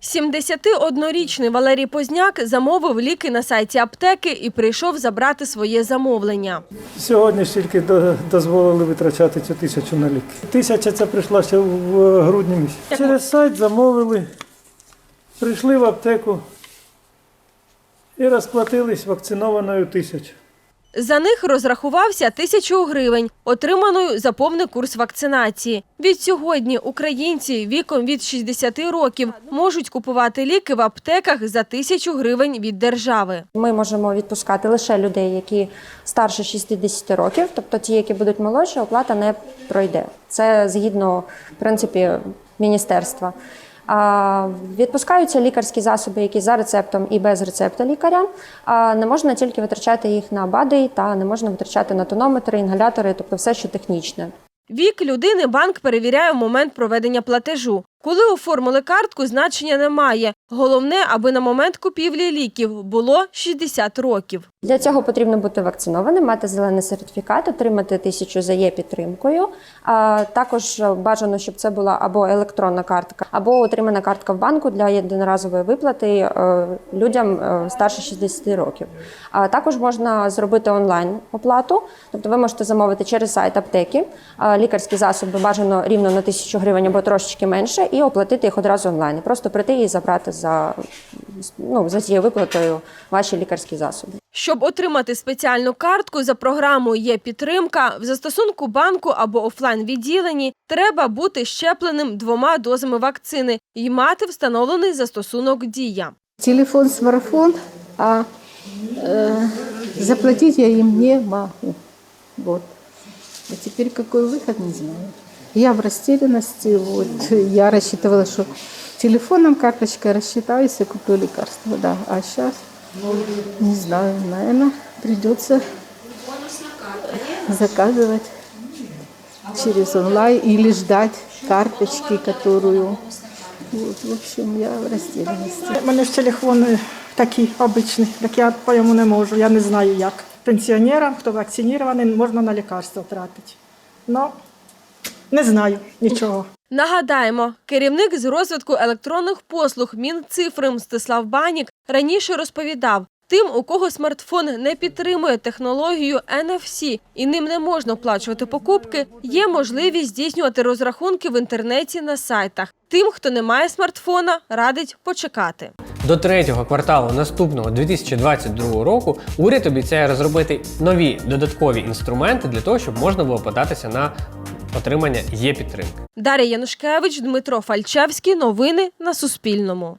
71-річний Валерій Позняк замовив ліки на сайті аптеки і прийшов забрати своє замовлення. Сьогодні ж тільки дозволили витрачати цю тисячу на ліки. Тисяча це прийшла ще в грудні місяці. Через сайт замовили, прийшли в аптеку і розплатились вакцинованою тисячу. За них розрахувався тисячу гривень, отриманою за повний курс вакцинації. Від сьогодні українці віком від 60 років можуть купувати ліки в аптеках за тисячу гривень від держави. Ми можемо відпускати лише людей, які старше 60 років, тобто ті, які будуть молодші, оплата не пройде. Це згідно в принципі міністерства. Відпускаються лікарські засоби, які за рецептом і без рецепта лікаря. Не можна тільки витрачати їх на БАДи та не можна витрачати на тонометри, інгалятори, тобто все, що технічне. Вік людини банк перевіряє в момент проведення платежу. Коли оформили картку, значення немає. Головне, аби на момент купівлі ліків було 60 років. Для цього потрібно бути вакцинованим, мати зелений сертифікат, отримати тисячу за є підтримкою. А також бажано, щоб це була або електронна картка, або отримана картка в банку для єдиноразової виплати е, людям е, старше 60 років. А також можна зробити онлайн оплату, тобто ви можете замовити через сайт аптеки лікарські засоби бажано рівно на тисячу гривень або трошечки менше, і оплатити їх одразу онлайн. Просто прийти і забрати за ну за цією виплатою ваші лікарські засоби. Щоб отримати спеціальну картку за програмою є підтримка в застосунку банку або офлайн відділенні, треба бути щепленим двома дозами вакцини і мати встановлений застосунок дія. Телефон, смартфон, а э, заплатить я им не могу. Вот. А теперь какой выход, не знаю. Я в растерянности. Вот. Я рассчитывала, что телефоном, карточкой рассчитаюсь и куплю лекарство. Да. А сейчас, не знаю, наверное, придется заказывать через онлайн или ждать карточки, которую... Вот, в общем, я в растерянности. У мене ж телефон е, такий обичний, так я по йому не можу, я не знаю як. Пенсіонерам, хто вакцинований, можна на лікарство тратити. Ну, не знаю нічого. Нагадаємо, керівник з розвитку електронних послуг Мінцифри Мстислав Банік раніше розповідав, тим, у кого смартфон не підтримує технологію NFC і ним не можна оплачувати покупки, є можливість здійснювати розрахунки в інтернеті на сайтах. Тим, хто не має смартфона, радить почекати. До третього кварталу наступного 2022 року уряд обіцяє розробити нові додаткові інструменти для того, щоб можна було податися на отримання є підтримки. Дар'я Янушкевич, Дмитро Фальчевський. Новини на Суспільному.